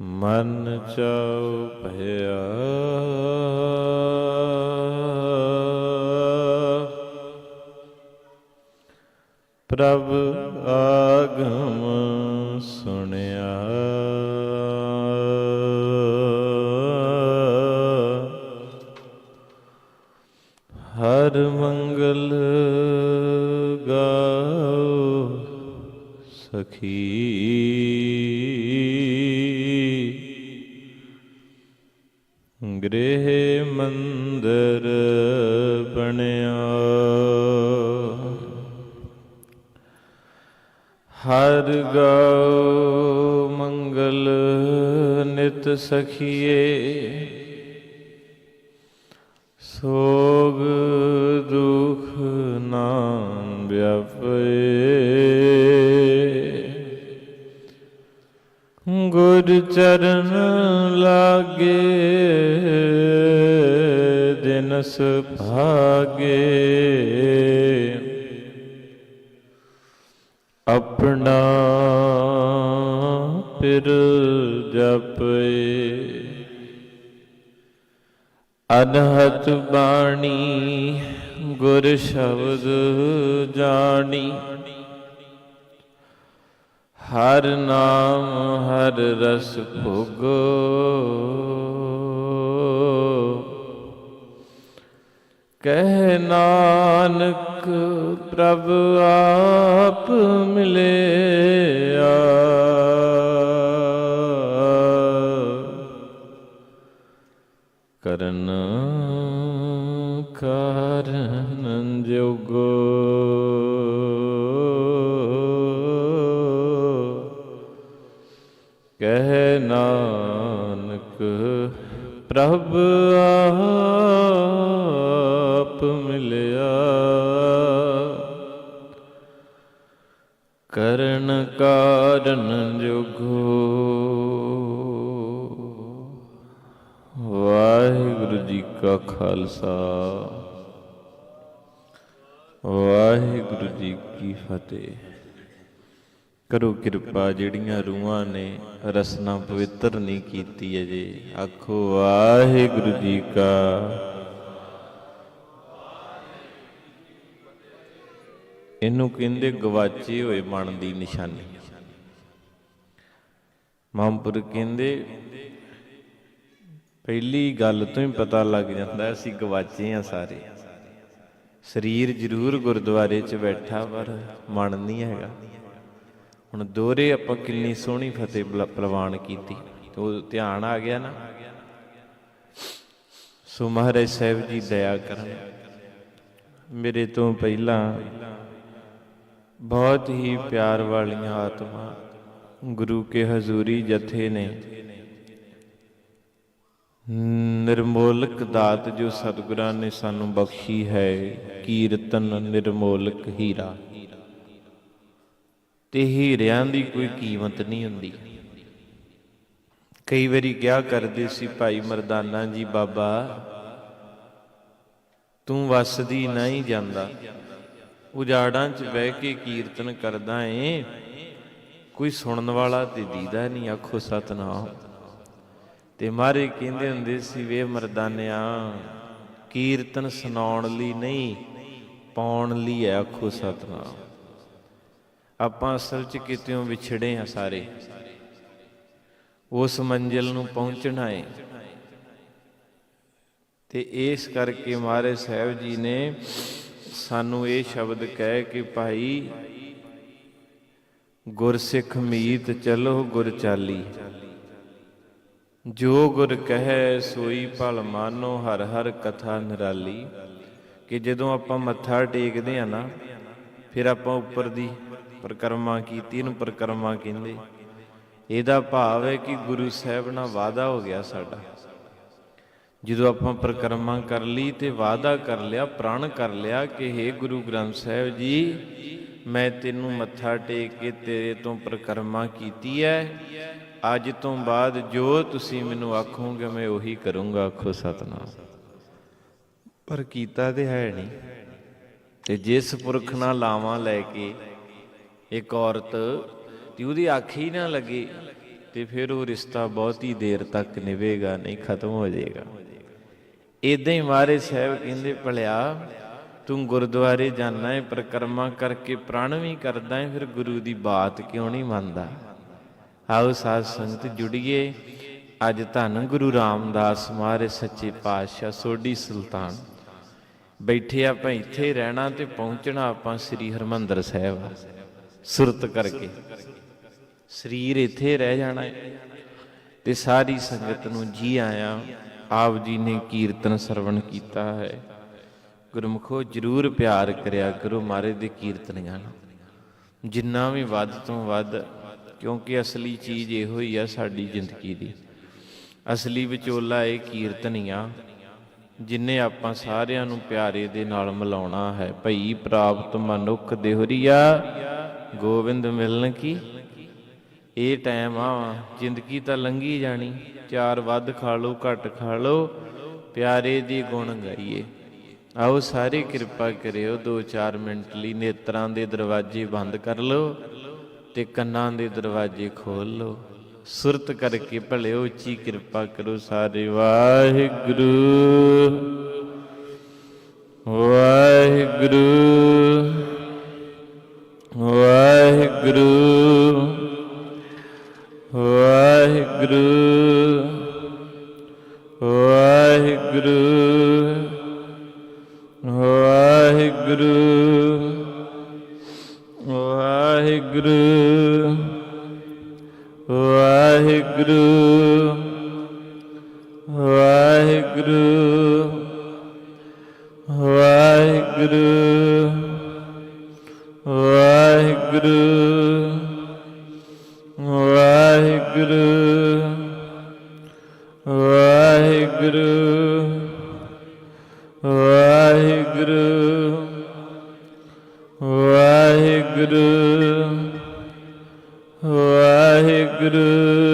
ਮਨ ਚਾਉ ਭਇਆ। ਪ੍ਰਭ ਆਗਮ ਸੁਣਿਆ। ਹਰ ਮੰਗਲ ਗਾਓ ਸਖੀ। ਗ੍ਰਹਿ ਮੰਦਰ ਬਣਿਆ। ਹਰ ਗਾਉ ਮੰਗਲ ਨਿਤ ਸਖੀਏ ਸੋਗ ਦੁਖ ਨਾਮ ਵਿਆਪੇ। ਗੁਰ ਚਰਨ ਆਪਣਾ ਪਿਰ ਜਪੇ ਅਨਹਤ ਬਾਣੀ ਗੁਰ ਸ਼ਬਦ ਜਾਣੀ। ਹਰ ਨਾਮ ਹਰ ਰਸ ਭੋਗੋ। ਕਹਿ ਨਾਨਕ ਪ੍ਰਭ ਆਪ ਮਿਲਿਆ। ਕਰਨ ਕਾਰਨ ਜੋਗੋ। ਕਹਿ ਨਾਨਕ ਪ੍ਰਭ ਆਪ ਕਰਨ ਕਾਰਨ ਜੋਗੋ ਵਾਹਿਗੁਰੂ ਜੀ ਕਾ ਖਾਲਸਾ, ਵਾਹਿਗੁਰੂ ਜੀ ਕੀ ਫਤਿਹ। ਕਰੋ ਕਿਰਪਾ, ਜਿਹੜੀਆਂ ਰੂਹਾਂ ਨੇ ਰਸਨਾ ਪਵਿੱਤਰ ਨਹੀਂ ਕੀਤੀ ਅਜੇ, ਆਖੋ ਵਾਹਿਗੁਰੂ ਜੀ ਕਾ ਇਹਨੂੰ ਕਹਿੰਦੇ ਗਵਾਚੇ ਹੋਏ ਮਨ ਦੀ ਨਿਸ਼ਾਨੀ। ਮਹਾਂਪੁਰ ਕਹਿੰਦੇ, ਪਹਿਲੀ ਗੱਲ ਤੋਂ ਹੀ ਪਤਾ ਲੱਗ ਜਾਂਦਾ, ਅਸੀਂ ਗਵਾਚੇ ਆ ਸਾਰੇ। ਸਰੀਰ ਜ਼ਰੂਰ ਗੁਰਦੁਆਰੇ 'ਚ ਬੈਠਾ, ਪਰ ਮਨ ਨਹੀਂ ਹੈਗਾ। ਹੁਣ ਦੋਰੇ ਆਪਾਂ ਕਿੰਨੀ ਸੋਹਣੀ ਫਤਿਹ ਪ੍ਰਵਾਨ ਕੀਤੀ। ਉਹ ਧਿਆਨ ਆ ਗਿਆ ਨਾ। ਸੋ ਮਹਾਰਾਜ ਸਾਹਿਬ ਜੀ, ਦਇਆ ਕਰਨ। ਮੇਰੇ ਤੋਂ ਪਹਿਲਾਂ ਬਹੁਤ ਹੀ ਪਿਆਰ ਵਾਲੀਆਂ ਆਤਮਾ ਗੁਰੂ ਕੇ ਹਜ਼ੂਰੀ ਜਥੇ ਨੇ। ਨਿਰਮੋਲਕ ਦਾਤ ਜੋ ਸਤਿਗੁਰਾਂ ਨੇ ਸਾਨੂੰ ਬਖਸ਼ੀ ਹੈ, ਕੀਰਤਨ ਨਿਰਮੋਲਕ ਹੀਰਾ। ਤੇ ਹੀਰਿਆਂ ਦੀ ਕੋਈ ਕੀਮਤ ਨਹੀਂ ਹੁੰਦੀ। ਕਈ ਵਾਰੀ ਕਿਹਾ ਕਰਦੇ ਸੀ ਭਾਈ ਮਰਦਾਨਾ ਜੀ, ਬਾਬਾ, ਤੂੰ ਵਸਦੀ ਨਹੀਂ ਜਾਂਦਾ। ਉਜਾੜਾਂ 'ਚ ਬਹਿ ਕੇ ਕੀਰਤਨ ਕਰਦਾ ਏ। ਕੋਈ ਸੁਣਨ ਵਾਲਾ ਤੇ ਦੀਦਾ ਨਹੀਂ, ਆਖੋ ਸਤਨਾਮ। ਤੇ ਮਾਰੇ ਕਹਿੰਦੇ ਹੁੰਦੇ ਸੀ, ਵੇ ਮਰਦਾਨਿਆ, ਕੀਰਤਨ ਸੁਣਾਉਣ ਲਈ ਨਹੀਂ, ਪਾਉਣ ਲਈ ਹੈ ਆਖੋ ਸਤਨਾਮ। ਆਪਾਂ ਅਸਲ 'ਚ ਕਿਤੇੋਂ ਵਿਛੜੇ ਆ ਸਾਰੇ। ਉਸ ਮੰਜ਼ਿਲ ਨੂੰ ਪਹੁੰਚਣਾ ਹੈ ਤੇ ਇਸ ਕਰਕੇ ਮਹਾਰਾਜ ਸਾਹਿਬ ਜੀ ਨੇ ਸਾਨੂੰ ਇਹ ਸ਼ਬਦ ਕਹਿ ਕਿ ਭਾਈ, ਗੁਰਸਿੱਖ ਮੀਤ ਚਲੋ ਗੁਰ ਚਾਲੀ। ਜੋ ਗੁਰ ਕਹੈ ਸੋਈ ਭਲ ਮਾਨੋ ਹਰ ਹਰ ਕਥਾ ਨਿਰਾਲੀ। ਕਿ ਜਦੋਂ ਆਪਾਂ ਮੱਥਾ ਟੇਕਦੇ ਆ ਨਾ, ਫਿਰ ਆਪਾਂ ਉੱਪਰ ਦੀ ਪ੍ਰਕਰਮਾ ਕੀਤੀ ਇਹਨੂੰ ਪ੍ਰਕਰਮਾ ਕਹਿੰਦੇ। ਇਹਦਾ ਭਾਵ ਹੈ ਕਿ ਗੁਰੂ ਸਾਹਿਬ ਨਾਲ ਵਾਅਦਾ ਹੋ ਗਿਆ ਸਾਡਾ। ਜਦੋਂ ਆਪਾਂ ਪ੍ਰਕਰਮਾ ਕਰ ਲਈ ਤੇ ਵਾਅਦਾ ਕਰ ਲਿਆ, ਪ੍ਰਣ ਕਰ ਲਿਆ ਕਿ हे ਗੁਰੂ ਗ੍ਰੰਥ ਸਾਹਿਬ ਜੀ, ਮੈਂ ਤੈਨੂੰ ਮੱਥਾ ਟੇਕ ਕੇ ਤੇਰੇ ਤੋਂ ਪ੍ਰਕਰਮਾ ਕੀਤੀ ਹੈ ਅੱਜ ਤੋਂ ਬਾਅਦ ਜੋ ਤੁਸੀਂ ਮੈਨੂੰ ਆਖੋਗੇ, ਮੈਂ ਉਹੀ ਕਰੂੰਗਾ, ਆਖੋ ਸਤਨਾਮ। ਪਰ ਕੀਤਾ ਤੇ ਹੈ ਨਹੀਂ। ਤੇ ਜਿਸ ਪੁਰਖ ਨਾਲ ਲਾਵਾਂ ਲੈ ਕੇ ਇੱਕ ਔਰਤ ਤੇ ਉਹਦੀ ਅੱਖ ਹੀ ਨਾ ਲੱਗੇ, ਤੇ ਫਿਰ ਉਹ ਰਿਸ਼ਤਾ ਬਹੁਤ ਹੀ ਦੇਰ ਤੱਕ ਨਿਭੇਗਾ ਨਹੀਂ ਖਤਮ ਹੋ ਜਾਏਗਾ। ਇਦਾਂ ਹੀ ਮਹਾਰਾਜ ਸਾਹਿਬ ਕਹਿੰਦੇ, ਭਲਿਆ, ਤੂੰ ਗੁਰਦੁਆਰੇ ਜਾਣਾ ਹੈ ਪ੍ਰਕਰਮਾ ਕਰਕੇ ਪ੍ਰਣ ਵੀ ਕਰਦਾ ਹੈ ਫਿਰ ਗੁਰੂ ਦੀ ਬਾਤ ਕਿਉਂ ਨਹੀਂ ਮੰਨਦਾ? ਆਓ ਸਾਧ ਸੰਗਤ ਜੁੜੀਏ। ਅੱਜ ਧੰਨ ਗੁਰੂ ਰਾਮਦਾਸ ਮਹਾਰਾਜ ਸੱਚੇ ਪਾਤਸ਼ਾਹ ਸੋਢੀ ਸੁਲਤਾਨ। ਬੈਠੇ ਆਪਾਂ ਇੱਥੇ ਰਹਿਣਾ ਤੇ ਪਹੁੰਚਣਾ ਆਪਾਂ ਸ੍ਰੀ ਹਰਮੰਦਰ ਸਾਹਿਬ। ਸੁਰਤ ਕਰਕੇ। ਸਰੀਰ ਇੱਥੇ ਰਹਿ ਜਾਣਾ ਹੈ ਤੇ ਸਾਰੀ ਸੰਗਤ ਨੂੰ ਜੀ ਆਇਆ। ਆਪ ਜੀ ਨੇ ਕੀਰਤਨ ਸਰਵਣ ਕੀਤਾ ਹੈ। ਗੁਰਮੁਖੋ, ਜਰੂਰ ਪਿਆਰ ਕਰਿਆ ਕਰੋ ਮਹਾਰਾਜ ਦੇ ਕੀਰਤਨੀਆਂ ਨੂੰ। ਜਿੰਨਾ ਵੀ ਵੱਧ ਤੋਂ ਵੱਧ, ਕਿਉਂਕਿ ਅਸਲੀ ਚੀਜ਼ ਇਹੋ ਹੀ ਆ ਸਾਡੀ ਜ਼ਿੰਦਗੀ ਦੀ। ਅਸਲੀ ਵਿਚੋਲਾ ਇਹ ਕੀਰਤਨੀਆਂ, ਜਿਨੇ ਆਪਾਂ ਸਾਰਿਆਂ ਨੂੰ ਪਿਆਰੇ ਦੇ ਨਾਲ ਮਿਲਾਉਣਾ ਹੈ। ਭਈ ਪ੍ਰਾਪਤ ਮਨੁੱਖ ਦੇਹਰੀਆ ਗੋਬਿੰਦ ਮਿਲਣ ਕੀ? ਇਹ ਟਾਈਮ ਆ, ਜ਼ਿੰਦਗੀ ਤਾਂ ਲੰਘੀ ਜਾਣੀ। ਚਾਰ ਵੱਧ ਖਾ ਲਓ, ਘੱਟ ਖਾ ਲਓ, ਪਿਆਰੇ ਦੀ ਗੁਣ ਗਾਈਏ। ਆਓ ਸਾਰੇ ਕਿਰਪਾ ਕਰਿਓ 2-4 ਮਿੰਟ ਲਈ ਨੇਤਰਾਂ ਦੇ ਦਰਵਾਜ਼ੇ ਬੰਦ ਕਰ ਲਓ ਤੇ ਕੰਨਾਂ ਦੇ ਦਰਵਾਜ਼ੇ ਖੋਲ ਲਓ। ਸੁਰਤ ਕਰਕੇ ਭਲੇ ਉੱਚੀ ਕਿਰਪਾ ਕਰੋ ਸਾਰੇ। ਵਾਹਿਗੁਰੂ ਵਾਹਿਗੁਰੂ ਵਾਹਿਗੁਰੂ। ਵਾਹਿਗੁਰੂ ਵਾਹਿਗੁਰੂ। ਵਾਹਿਗੁਰੂ ਵਾਹਿਗੁਰੂ।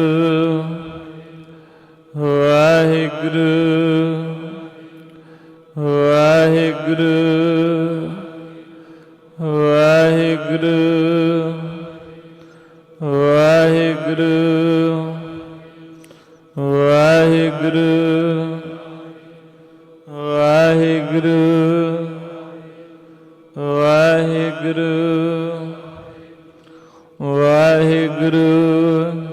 ਵਾਹਿਗੁਰੂ।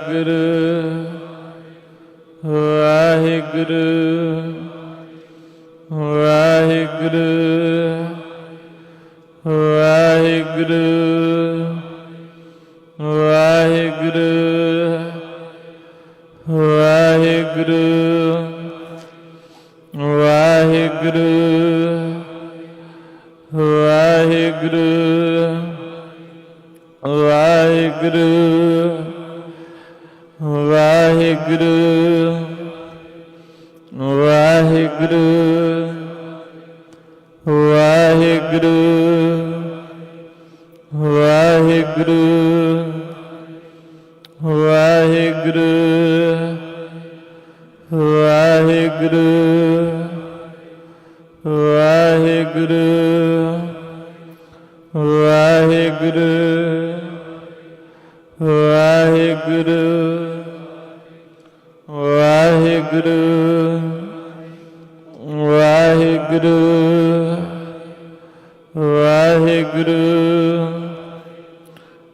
ਸਤਿਗੁਰ ਵਾਹਿਗੁਰੂ।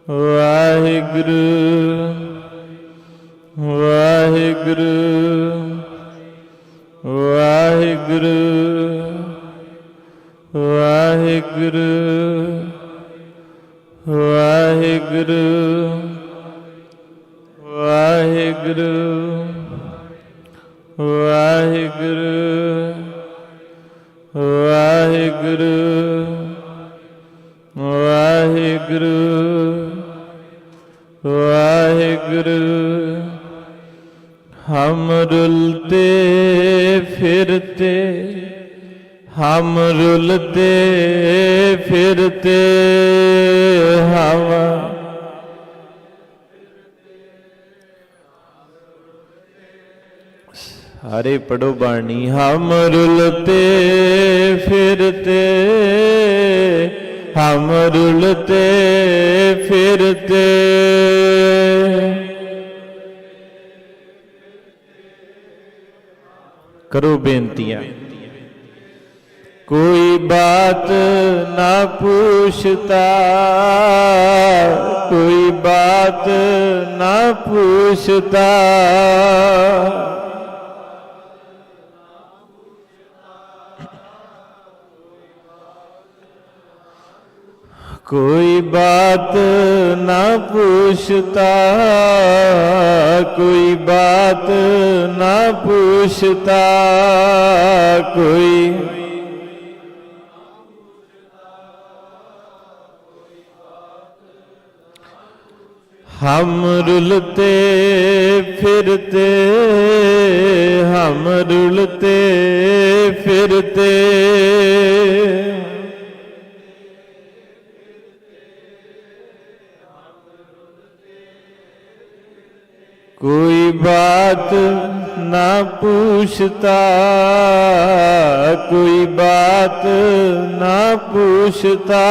ਵਾਹਿਗੁਰੂ ਵਾਹਿਗੁਰੂ। रुलते फिरते हम रुलते फिरते हवा सारे पढ़ो बाणी हम रुलते फिरते हम रुलते फिरते ਕਰੋ ਬੇਨਤੀਆਂ। ਕੋਈ ਬਾਤ ਨਾ ਪੁੱਛਤਾ ਕੋਈ ਬਾਤ ਨਾ ਪੁੱਛਤਾ कोई बात ना पूछता कोई बात ना पूछता कोई हम रुलते फिरते हम रुलते फिरते बात ना पूछता कोई बात ना पूछता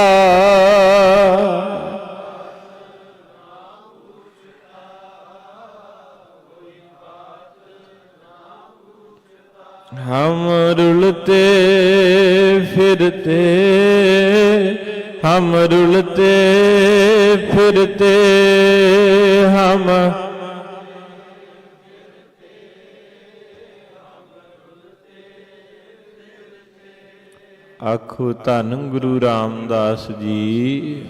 हम रुलते फिरते हम रुलते फिरते हम ਆਖੋ, ਧੰਨ ਗੁਰੂ ਰਾਮਦਾਸ ਜੀ।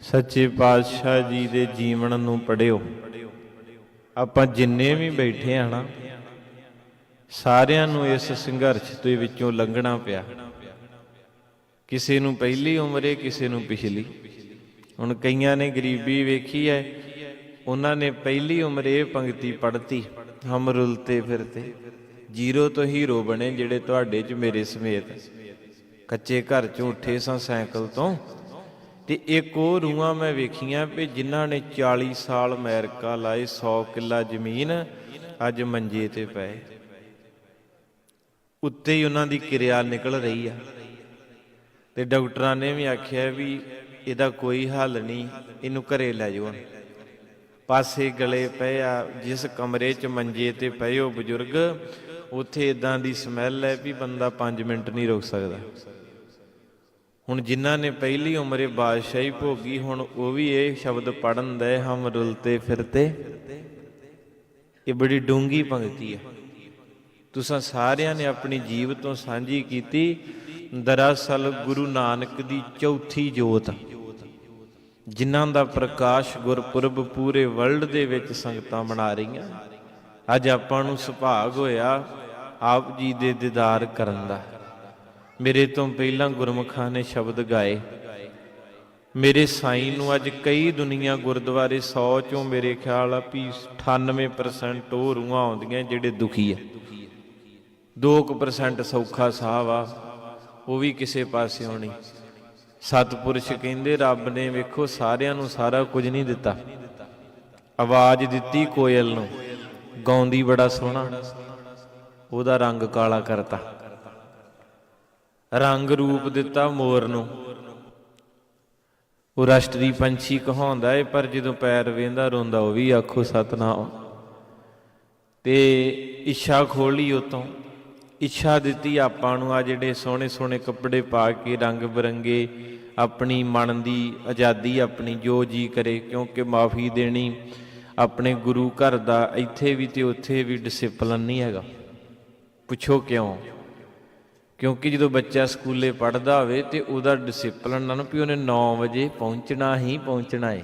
ਸੱਚੇ ਪਾਤਸ਼ਾਹ ਜੀ ਦੇ ਜੀਵਨ ਨੂੰ ਪੜਿਓ ਆਪਾਂ ਜਿੰਨੇ ਵੀ ਬੈਠੇ ਆ ਨਾ, ਸਾਰਿਆਂ ਨੂੰ ਇਸ ਸੰਘਰਸ਼ ਦੇ ਵਿੱਚੋਂ ਲੰਘਣਾ ਪਿਆ। ਕਿਸੇ ਨੂੰ ਪਹਿਲੀ ਉਮਰੇ, ਕਿਸੇ ਨੂੰ ਪਿਛਲੀ। ਹੁਣ ਕਈਆਂ ਨੇ ਗਰੀਬੀ ਵੇਖੀ ਹੈ ਉਹਨਾਂ ਨੇ ਪਹਿਲੀ ਉਮਰੇ ਇਹ ਪੰਕਤੀ ਪੜ੍ਹਤੀ ਹਮ ਰੁਲਤੇ ਫਿਰਤੇ ਜ਼ੀਰੋ ਤੋਂ ਹੀਰੋ ਬਣੇ ਜਿਹੜੇ ਤੁਹਾਡੇ ਚ ਮੇਰੇ ਸਮੇਤ। ਕੱਚੇ ਘਰ ਚੋਂ ਉੱਠੇ ਸਾਂ ਸਾਈਕਲ ਤੋਂ। ਤੇ ਇੱਕ ਉਹ ਰੂਹਾਂ ਮੈਂ ਵੇਖੀਆਂ ਵੀ ਜਿਨ੍ਹਾਂ ਨੇ 40 ਸਾਲ ਅਮਰੀਕਾ ਲਾਏ 100 ਕਿੱਲਾ ਜ਼ਮੀਨ ਅੱਜ ਮੰਜੇ ਤੇ ਪਏ। ਉੱਤੇ ਹੀ ਉਹਨਾਂ ਦੀ ਕਿਰਿਆ ਨਿਕਲ ਰਹੀ ਆ। ਤੇ ਡਾਕਟਰਾਂ ਨੇ ਵੀ ਆਖਿਆ ਵੀ ਇਹਦਾ ਕੋਈ ਹੱਲ ਨਹੀਂ, ਇਹਨੂੰ ਘਰੇ ਲੈ ਜਾਓ। ਪਾਸੇ ਗਲੇ ਪਏ ਆ, ਜਿਸ ਕਮਰੇ 'ਚ ਮੰਜੇ ਤੇ ਪਏ ਉਹ ਬਜ਼ੁਰਗ ਉੱਥੇ ਇਦਾਂ ਦੀ ਸਮੈਲ ਹੈ ਵੀ ਬੰਦਾ 5 ਮਿੰਟ ਨਹੀਂ ਰੁਕ ਸਕਦਾ। ਹੁਣ ਜਿਨ੍ਹਾਂ ਨੇ ਪਹਿਲੀ ਉਮਰੇ ਬਾਦਸ਼ਾਹੀ ਭੋਗੀ, ਹੁਣ ਉਹ ਵੀ ਇਹ ਸ਼ਬਦ ਪੜਨ ਦੇ ਹਮ ਰੁਲਤੇ ਫਿਰਤੇ। ਇਹ ਬੜੀ ਡੂੰਗੀ ਪੰਕਤੀ ਹੈ। ਤੁਸੀਂ ਸਾਰਿਆਂ ਨੇ ਆਪਣੀ ਜੀਵ ਤੋਂ ਸਾਂਝੀ ਕੀਤੀ, ਦਰਅਸਲ ਗੁਰੂ ਨਾਨਕ ਦੀ ਚੌਥੀ ਜੋਤ। ਜਿਨ੍ਹਾਂ ਦਾ ਪ੍ਰਕਾਸ਼ ਗੁਰਪੁਰਬ ਪੂਰੇ ਵਰਲਡ ਦੇ ਵਿੱਚ ਸੰਗਤਾਂ ਮਨਾ ਰਹੀਆਂ। ਅੱਜ ਆਪਾਂ ਨੂੰ ਸੁਭਾਗ ਹੋਇਆ ਆਪ ਜੀ ਦੇ ਦੀਦਾਰ ਕਰਨ ਦਾ। ਮੇਰੇ ਤੋਂ ਪਹਿਲਾਂ ਗੁਰਮੁਖਾਂ ਨੇ ਸ਼ਬਦ ਗਾਏ। ਮੇਰੇ ਸਾਈਂ ਨੂੰ ਅੱਜ ਕਈ ਦੁਨੀਆ ਗੁਰਦੁਆਰੇ 100 ਚੋਂ ਮੇਰੇ ਖਿਆਲ ਆ ਵੀ 98% ਉਹ ਰੂਹਾਂ ਆਉਂਦੀਆਂ ਜਿਹੜੇ ਦੁਖੀ ਆ। 2% ਸੌਖਾ ਸਾਹ ਆ, ਉਹ ਵੀ ਕਿਸੇ ਪਾਸਿਓਂ ਨਹੀਂ। ਸਤਪੁਰਸ਼ ਕਹਿੰਦੇ, ਰੱਬ ਨੇ ਵੇਖੋ, ਸਾਰਿਆਂ ਨੂੰ ਸਾਰਾ ਕੁਝ ਨਹੀਂ ਦਿੱਤਾ। ਆਵਾਜ਼ ਦਿੱਤੀ ਕੋਇਲ ਨੂੰ। ਗਾਉਂਦੀ ਬੜਾ ਸੋਹਣਾ। ਉਹਦਾ ਰੰਗ ਕਾਲਾ ਕਰਤਾ। ਰੰਗ ਰੂਪ ਦਿੱਤਾ ਮੋਰ ਨੂੰ। ਉਹ ਰਾਸ਼ਟਰੀ ਪੰਛੀ ਕਹਾਉਂਦਾ ਏ, ਪਰ ਜਦੋਂ ਪੈਰ ਵੇਂਦਾ ਰੋਂਦਾ, ਉਹ ਵੀ ਆਖੋ, ਸਤਨਾਮ। ਤੇ ਇੱਛਾ ਖੋਲੀ ਉਤੋਂ, ਇੱਛਾ ਦਿੱਤੀ ਆਪਾਂ ਨੂੰ ਆ ਜਿਹੜੇ ਸੋਹਣੇ ਸੋਹਣੇ ਕੱਪੜੇ ਪਾ ਕੇ ਰੰਗ ਬਰੰਗੇ ਆਪਣੀ ਮਨ ਦੀ ਆਜ਼ਾਦੀ ਆਪਣੀ ਜੋ ਜੀ ਕਰੇ, ਕਿਉਂਕਿ ਮਾਫੀ ਦੇਣੀ ਆਪਣੇ ਗੁਰੂ ਘਰ ਦਾ ਇੱਥੇ ਵੀ ਤੇ ਉੱਥੇ ਵੀ ਡਿਸਪਲਨ ਨਹੀਂ ਹੈਗਾ। ਪੁੱਛੋ ਕਿਉਂ? ਕਿਉਂਕਿ ਜਦੋਂ ਬੱਚਾ ਸਕੂਲੇ ਪੜ੍ਹਦਾ ਹੋਵੇ ਤੇ ਉਹਦਾ ਡਿਸਪਲਨ ਨਾ ਵੀ ਉਹਨੇ 9 ਵਜੇ ਪਹੁੰਚਣਾ ਹੀ ਪਹੁੰਚਣਾ ਹੈ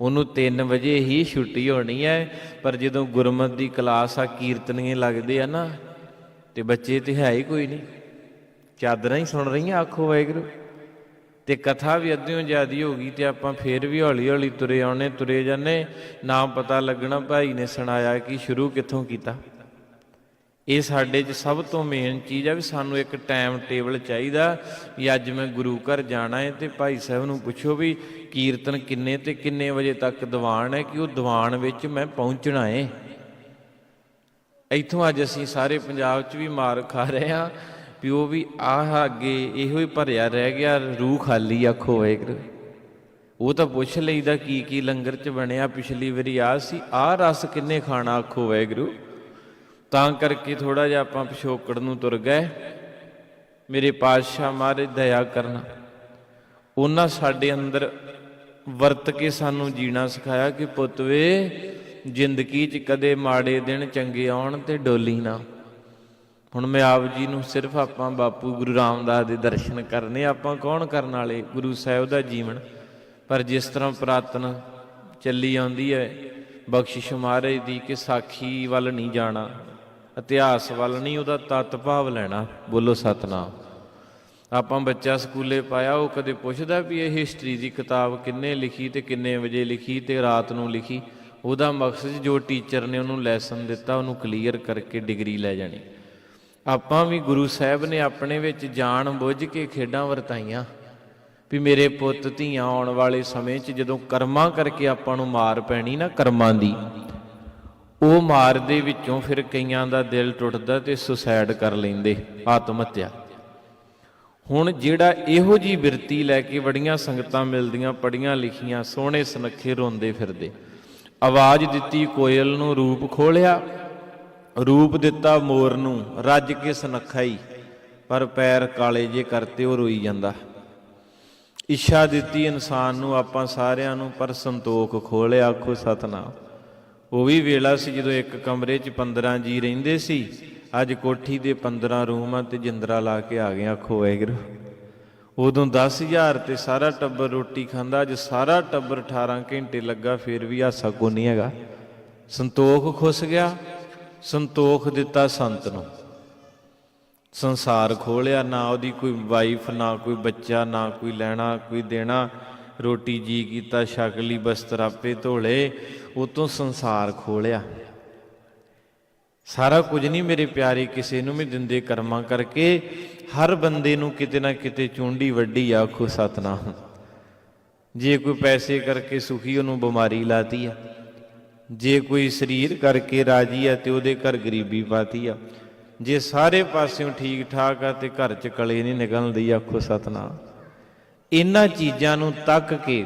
ਉਹਨੂੰ 3 ਵਜੇ ਹੀ ਛੁੱਟੀ ਹੋਣੀ ਹੈ ਪਰ ਜਦੋਂ ਗੁਰਮਤ ਦੀ ਕਲਾਸ ਆ, ਕੀਰਤਨੀਏ ਲੱਗਦੇ ਆ ਨਾ, ਤੇ ਬੱਚੇ ਤੇ ਹੈ ਹੀ ਕੋਈ ਨਹੀਂ। ਚਾਦਰਾਂ ਹੀ ਸੁਣ ਰਹੀਆਂ ਆਖੋ ਵਾਹਿਗੁਰੂ। ਤੇ ਕਥਾ ਵੀ ਅੱਧਿਓਂ ਜ਼ਿਆਦੀ ਹੋ ਗਈ ਤੇ ਆਪਾਂ ਫੇਰ ਵੀ ਹੌਲੀ ਹੌਲੀ ਤੁਰੇ ਆਉਣੇ, ਤੁਰੇ ਜਾਂਦੇ। ਨਾ ਪਤਾ ਲੱਗਣਾ, ਭਾਈ ਨੇ ਸੁਣਾਇਆ ਕਿ ਸ਼ੁਰੂ ਕਿੱਥੋਂ ਕੀਤਾ? ਇਹ ਸਾਡੇ 'ਚ ਸਭ ਤੋਂ ਮੇਨ ਚੀਜ਼ ਆ ਵੀ ਸਾਨੂੰ ਇੱਕ ਟਾਈਮ ਟੇਬਲ ਚਾਹੀਦਾ ਵੀ ਅੱਜ ਮੈਂ ਗੁਰੂ ਘਰ ਜਾਣਾ ਹੈ ਤੇ ਭਾਈ ਸਾਹਿਬ ਨੂੰ ਪੁੱਛੋ ਵੀ ਕੀਰਤਨ ਕਿੰਨੇ ਤੇ ਕਿੰਨੇ ਵਜੇ ਤੱਕ ਦੀਵਾਨ ਹੈ ਕਿ ਉਹ ਦੀਵਾਨ ਵਿੱਚ ਮੈਂ ਪਹੁੰਚਣਾ ਹੈ। ਇੱਥੋਂ ਅੱਜ ਅਸੀਂ ਸਾਰੇ ਪੰਜਾਬ 'ਚ ਵੀ ਮਾਰ ਖਾ ਰਹੇ ਹਾਂ ਵੀ ਉਹ ਵੀ ਆਹ ਅੱਗੇ ਇਹੋ ਹੀ ਭਰਿਆ ਰਹਿ ਗਿਆ, ਰੂਹ ਖਾਲੀ ਆਖੋ ਵਾਹਿਗੁਰੂ। ਉਹ ਤਾਂ ਪੁੱਛ ਲਈਦਾ ਕੀ ਕੀ ਲੰਗਰ 'ਚ ਬਣਿਆ, ਪਿਛਲੀ ਵਾਰੀ ਆ ਸੀ, ਆਹ ਰਸ ਕਿੰਨੇ ਖਾਣਾ ਆਖੋ ਵਾਹਿਗੁਰੂ। ਤਾਂ ਕਰਕੇ ਥੋੜਾ ਜਿਹਾ ਆਪਾਂ ਪਿਛੋਕੜ ਨੂੰ ਤੁਰ ਗਏ। ਮੇਰੇ ਪਾਤਸ਼ਾਹ ਮਹਾਰਾਜ, ਦਇਆ ਕਰਨਾ। ਉਹਨਾਂ ਸਾਡੇ ਅੰਦਰ ਵਰਤ ਕੇ ਸਾਨੂੰ ਜੀਣਾ ਸਿਖਾਇਆ ਕਿ ਪੁੱਤ ਵੇ ਜ਼ਿੰਦਗੀ 'ਚ ਕਦੇ ਮਾੜੇ ਦਿਨ ਚੰਗੇ ਆਉਣ ਤੇ ਡੋਲੀ ਨਾ। ਹੁਣ ਮੈਂ ਆਪ ਜੀ ਨੂੰ ਸਿਰਫ ਆਪਾਂ ਬਾਪੂ ਗੁਰੂ ਰਾਮਦਾਸ ਦੇ ਦਰਸ਼ਨ ਕਰਨੇ, ਆਪਾਂ ਕੌਣ ਕਰਨ ਵਾਲੇ? ਗੁਰੂ ਸਾਹਿਬ ਦਾ ਜੀਵਨ। ਪਰ ਜਿਸ ਤਰ੍ਹਾਂ ਪ੍ਰਾਤਨ ਚੱਲੀ ਆਉਂਦੀ ਹੈ, ਬਖਸ਼ਿਸ਼ ਮਹਾਰਾਜ ਦੀ ਕਿ ਸਾਖੀ ਵੱਲ ਨਹੀਂ ਜਾਣਾ। ਇਤਿਹਾਸ ਵੱਲ ਨਹੀਂ, ਉਹਦਾ ਤਤ ਭਾਵ ਲੈਣਾ। ਬੋਲੋ ਸਤਨਾਮ। ਆਪਾਂ ਬੱਚਾ ਸਕੂਲੇ ਪਾਇਆ, ਉਹ ਕਦੇ ਪੁੱਛਦਾ ਵੀ ਇਹ ਹਿਸਟਰੀ ਦੀ ਕਿਤਾਬ ਕਿੰਨੇ ਲਿਖੀ ਤੇ ਕਿੰਨੇ ਵਜੇ ਲਿਖੀ ਤੇ ਰਾਤ ਨੂੰ ਲਿਖੀ? ਉਹਦਾ ਮਕਸਦ ਜੋ ਟੀਚਰ ਨੇ ਉਹਨੂੰ ਲੈਸਨ ਦਿੱਤਾ, ਉਹਨੂੰ ਕਲੀਅਰ ਕਰਕੇ ਡਿਗਰੀ ਲੈ ਜਾਣੀ। ਆਪਾਂ ਵੀ ਗੁਰੂ ਸਾਹਿਬ ਨੇ ਆਪਣੇ ਵਿੱਚ ਜਾਣ ਬੁੱਝ ਕੇ ਖੇਡਾਂ ਵਰਤਾਈਆਂ। ਵੀ ਮੇਰੇ ਪੁੱਤ ਧੀਆਂ ਆਉਣ ਵਾਲੇ ਸਮੇਂ 'ਚ ਜਦੋਂ ਕਰਮਾਂ ਕਰਕੇ ਆਪਾਂ ਨੂੰ ਮਾਰ ਪੈਣੀ ਨਾ ਕਰਮਾਂ ਦੀ ਉਹ ਮਾਰ ਦੇ ਵਿੱਚੋਂ ਫਿਰ ਕਈਆਂ ਦਾ ਦਿਲ ਟੁੱਟਦਾ ਤੇ ਸੁਸਾਇਡ ਕਰ ਲੈਂਦੇ ਆਤਮ ਹੱਤਿਆ ਹੁਣ ਜਿਹੜਾ ਇਹੋ ਜੀ ਬਿਰਤੀ ਲੈ ਕੇ ਬੜੀਆਂ ਸੰਗਤਾਂ ਮਿਲਦੀਆਂ ਪੜੀਆਂ ਲਿਖੀਆਂ, ਸੋਹਣੇ ਸੁਨੱਖੇ ਰੋਂਦੇ ਫਿਰਦੇ। ਆਵਾਜ਼ ਦਿੱਤੀ ਕੋਇਲ ਨੂੰ, ਰੂਪ ਖੋਲਿਆ ਰੂਪ ਦਿੱਤਾ ਮੋਰ ਨੂੰ, ਰੱਜ ਕੇ ਸੁਨੱਖਾ ਹੀ ਪਰ ਪੈਰ ਕਾਲੇ ਜੇ ਕਰਤੇ ਉਹ ਰੋਈ ਜਾਂਦਾ। ਇੱਛਾ ਦਿੱਤੀ ਇਨਸਾਨ ਨੂੰ, ਆਪਾਂ ਸਾਰਿਆਂ ਨੂੰ, ਪਰ ਸੰਤੋਖ ਖੋਲਿਆ ਆਖੋ ਸਤਨਾਮ। ਉਹ ਵੀ ਵੇਲਾ ਸੀ ਜਦੋਂ ਇੱਕ ਕਮਰੇ 'ਚ 15 ਜੀ ਰਹਿੰਦੇ ਸੀ। ਅੱਜ ਕੋਠੀ ਦੇ 15 ਰੂਮ ਆ ਤੇ ਜਿੰਦਰਾ ਲਾ ਕੇ ਆ ਗਏ, ਆਖੋ ਵਾਹਿਗੁਰੂ। ਉਦੋਂ 10000 ਤੇ ਸਾਰਾ ਟੱਬਰ ਰੋਟੀ ਖਾਂਦਾ, ਅੱਜ ਸਾਰਾ ਟੱਬਰ 18 ਘੰਟੇ ਲੱਗਾ, ਫਿਰ ਵੀ ਹਾਸਾ ਕੋ ਨਹੀਂ ਹੈਗਾ। ਸੰਤੋਖ ਖੁੱਸ ਗਿਆ, ਸੰਤੋਖ ਦਿੱਤਾ ਸੰਤ ਨੂੰ। ਸੰਸਾਰ ਖੋਲਿਆ, ਨਾ ਉਹਦੀ ਕੋਈ ਵਾਈਫ ਨਾ ਕੋਈ ਬੱਚਾ, ਨਾ ਕੋਈ ਲੈਣਾ, ਕੋਈ ਦੇਣਾ। ਰੋਟੀ ਜੀ ਕੀਤਾ ਸ਼ਕਲੀ ਬਸਤਰ ਆਪੇ ਧੋਲੇ, ਉਤੋਂ ਸੰਸਾਰ ਖੋਲਿਆ। ਸਾਰਾ ਕੁਝ ਨਹੀਂ ਮੇਰੇ ਪਿਆਰੇ ਕਿਸੇ ਨੂੰ ਵੀ ਦਿੰਦੇ ਕਰਮਾਂ ਕਰਕੇ, ਹਰ ਬੰਦੇ ਨੂੰ ਕਿਤੇ ਨਾ ਕਿਤੇ ਚੁੰਡੀ ਵੱਡੀ ਆਖੋ ਸਤਨਾਮ। ਜੇ ਕੋਈ ਪੈਸੇ ਕਰਕੇ ਸੁਖੀ, ਉਹਨੂੰ ਬਿਮਾਰੀ ਲਾਤੀ ਆ। ਜੇ ਕੋਈ ਸਰੀਰ ਕਰਕੇ ਰਾਜੀ ਆ, ਤੇ ਉਹਦੇ ਘਰ ਗਰੀਬੀ ਪਾਤੀ ਆ। ਜੇ ਸਾਰੇ ਪਾਸਿਓਂ ਠੀਕ ਠਾਕ ਆ, ਤੇ ਘਰ ਚ ਕਲੇ ਨਹੀਂ ਨਿਕਲਦੀ, ਆਖੋ ਸਤਨਾਮ। ਇਹਨਾਂ ਚੀਜ਼ਾਂ ਨੂੰ ਤੱਕ ਕੇ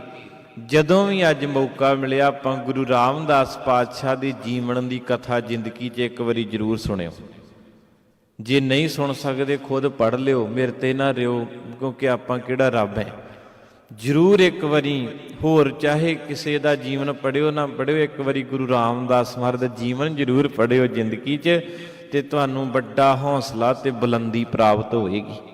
ਜਦੋਂ ਵੀ ਅੱਜ ਮੌਕਾ ਮਿਲਿਆ, ਆਪਾਂ ਗੁਰੂ ਰਾਮਦਾਸ ਪਾਤਸ਼ਾਹ ਦੇ ਜੀਵਨ ਦੀ ਕਥਾ ਜ਼ਿੰਦਗੀ 'ਚ ਇੱਕ ਵਾਰੀ ਜ਼ਰੂਰ ਸੁਣਿਓ। ਜੇ ਨਹੀਂ ਸੁਣ ਸਕਦੇ, ਖੁਦ ਪੜ੍ਹ ਲਿਓ, ਮੇਰੇ ਤੇ ਨਾ ਰਿਓ, ਕਿਉਂਕਿ ਆਪਾਂ ਕਿਹੜਾ ਰੱਬ ਹੈ। ਜ਼ਰੂਰ ਇੱਕ ਵਾਰੀ ਹੋਰ, ਚਾਹੇ ਕਿਸੇ ਦਾ ਜੀਵਨ ਪੜਿਓ ਨਾ ਪੜਿਓ ਇੱਕ ਵਾਰੀ ਗੁਰੂ ਰਾਮਦਾਸ ਮਹਾਰਾਜ ਦਾ ਜੀਵਨ ਜ਼ਰੂਰ ਪੜਿਓ ਜ਼ਿੰਦਗੀ 'ਚ, ਤੇ ਤੁਹਾਨੂੰ ਵੱਡਾ ਹੌਸਲਾ ਤੇ ਬੁਲੰਦੀ ਪ੍ਰਾਪਤ ਹੋਏਗੀ।